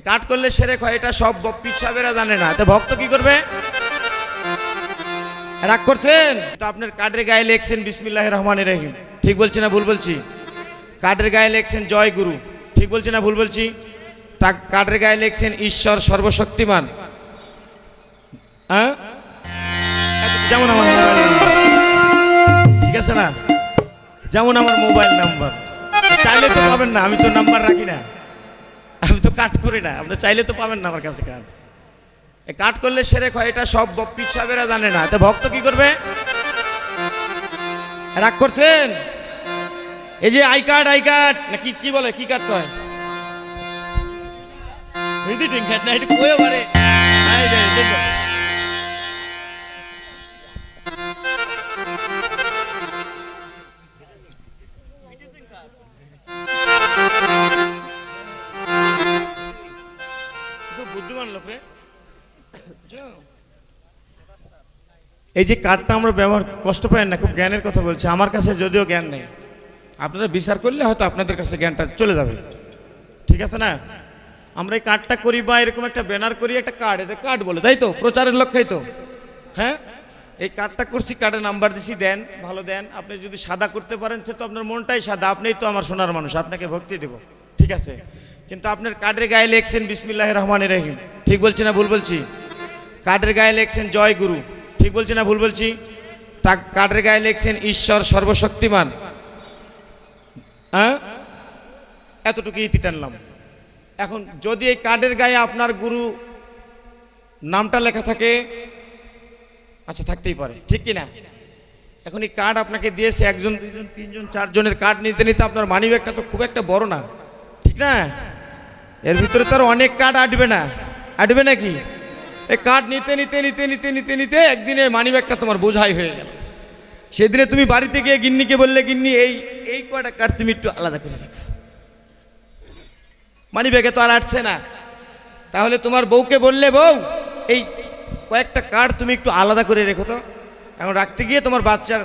কাট করলে সেরে হয় এটা সব পীর সাহেবেরা জানে না। তো ভক্ত কি করবে? রাগ করছেন? তো আপনার কার্ডের গায়ে লেখছেন বিসমিল্লাহ রহমান রহিম। ঠিক বলছি না ভুল বলছি? কার্ডের গায়ে লেখছেন জয় গুরু। ঠিক বলছি না ভুল বলছি? কার্ডের গায়ে লেখছেন ঈশ্বর সর্বশক্তিমান। হ্যাঁ? যেমন আমার ঠিক আছে না? যেমন আমার মোবাইল নাম্বার। চাইলে তো পাবেন না, আমি তো নাম্বার রাখি না। কাট করি না। আপনি চাইলে তো পাবেন না আমার কাছে কাজ কাট করলে সেরে হয় এটা সব বপ্পি সাহেবেরা জানে না। তো ভক্ত কি করবে? রাগ করছেন? এই যে আই কার্ড আই কার্ড না কি কি বলে, কি কার্ড কয়? ভিজিটিং কার্ড না, এটা কয়ে পারে। খুব বুদ্ধিমান লোক। এই যে কার্ডটা আমরা ব্যবহার, কষ্ট পাই না, খুব জ্ঞানের কথা বলছি। আমার কাছে যদিও জ্ঞান নেই। আপনারা বিচার করলে হয়তো আপনাদের কাছে জ্ঞানটা চলে যাবে। ঠিক আছে না? আমরা এই কার্ডটা করি বা এরকম একটা ব্যানার করি, একটা কার্ড, এটা কার্ড বলে, তাই তো? প্রচারের লক্ষ্যেই তো। হ্যাঁ? এই কার্ডটা করছি কার্ডের নাম্বার দিছি, দেন, ভালো দেন। আপনি যদি সাদা করতে পারেন, সে তো আপনার মনটাই সাদা। আপনিই তো আমার সোনার মানুষ, আপনাকে ভক্তি দেব। ঠিক আছে? কিন্তু আপনার কার্ডের গায়ে লেখছেন বিসমিল্লাহ রহমান রহিম। ঠিক বলছি না ভুল বলছি? কার্ডের গায়ে লেখছেন জয় গুরু। ঠিক বলছি না ভুল বলছি? কার্ডের গায়ে লেখছেন ঈশ্বর সর্বশক্তিমান। হ্যাঁ? এতটুকু ইতি টানলাম। এখন যদি এই কার্ডের গায়ে আপনার গুরু নামটা লেখা থাকে আচ্ছা থাকতেই পারে। ঠিক কি না? এখন এই কার্ড আপনাকে দিয়েছে একজন দুজন তিনজন, চারজনের কার্ড নিতে নিতে আপনার মানি ব্যাগটা তো খুব একটা বড় না। ঠিক না? এর ভিতরে তো আর অনেক কার্ড আটবে না। আটবে নাকি? এই কার্ড নিতে নিতে নিতে নিতে নিতে নিতে একদিনে মানি ব্যাগটা তোমার বোঝাই হয়ে গেল। সেদিনে তুমি বাড়িতে গিয়ে গিন্নিকে বললে, গিন্নি, এই এই কয়টা কার্ড তুমি একটু আলাদা করে রাখো। মানি ব্যাগে তো আর আটছে না। তাহলে তোমার বউকে বললে, বউ, এই কয়েকটা কার্ড তুমি একটু আলাদা করে রেখো তো। এখন রাখতে গিয়ে তোমার বাচ্চার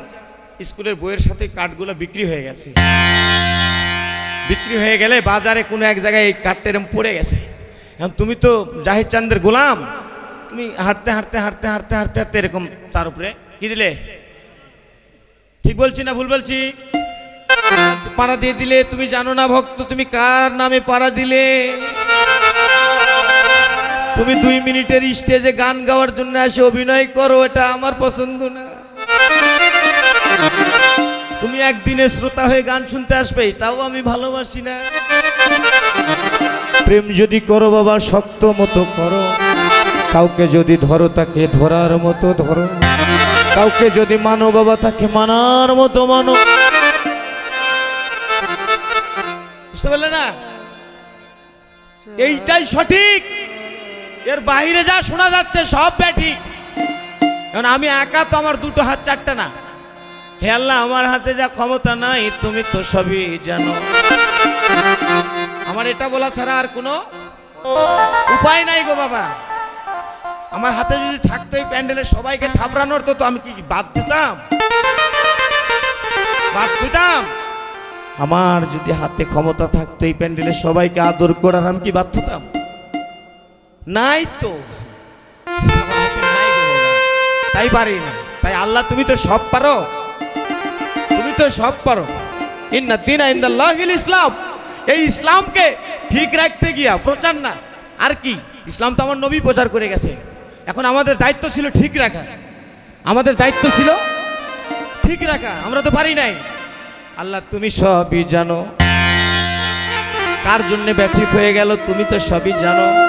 স্কুলের বইয়ের সাথে কার্ডগুলো বিক্রি হয়ে গেছে। বিক্রি হয়ে গেলে বাজারে কোনো এক জায়গায় এই কার্ডটা এরকম পড়ে গেছে। এখন তুমি তো জাহিদ চান্দের গোলাম। তুমি হাঁটতে হাঁটতে হাঁটতে হাঁটতে হাঁটতে হাঁটতে এরকম তার উপরে কি দিলে? ঠিক বলছি না ভুল বলছি? পাড়া দিয়ে দিলে, তুমি জানো না ভক্ত, তুমি কার নামে পাড়া দিলে? তুমি দুই মিনিটের স্টেজে গান গাওয়ার জন্য এসে অভিনয় করো, এটা আমার পছন্দ না। তুমি একদিনের শ্রোতা হয়ে গান শুনতে আসবে তাও আমি ভালোবাসি না। প্রেম যদি করো বাবা, শক্ত মতো করো। কাউকে যদি ধরো, তাকে ধরার মতো ধরো। কাউকে যদি মানো বাবা, তাকে মানার মতো মানো। বুঝতে পারলে না? এইটাই সঠিক। এর বাইরে যা শোনা যাচ্ছে, সব ব্যাঠিক। এখন আমি একা তো আমার দুটো হাত চারটা না। হে আল্লাহ, আমার হাতে যা ক্ষমতা নাই, তুমি তো সবই জানো। আমার এটা বলা ছাড়া আর কোনো উপায় নাই গো বাবা। আমার হাতে যদি থাকতো এই প্যান্ডেলে সবাইকে থাপড়ানোর, তো আমি কি বাদ দিতাম? বাদ দিতাম? আমার যদি হাতে ক্ষমতা থাকতো এই প্যান্ডেলে সবাইকে আদর করার, আমি কি বাদ হতাম? নাই তো। তাই পারি না। তাই আল্লাহ, তুমি তো সব পারো। তুমি তো সব পারো। ইন্না দিন ইসলাম। এই ইসলামকে ঠিক রাখতে গিয়া প্রচার না। আর কি? ইসলাম তো আমার নবী প্রচার করে গেছে। এখন আমাদের দায়িত্ব ছিল ঠিক রাখা। আমাদের দায়িত্ব ছিল ঠিক রাখা। আমরা তো পারি নাই। আল্লাহ, তুমি সবই জানো। কার জন্য ব্যথিত হয়ে গেল তুমি তো সবই জানো।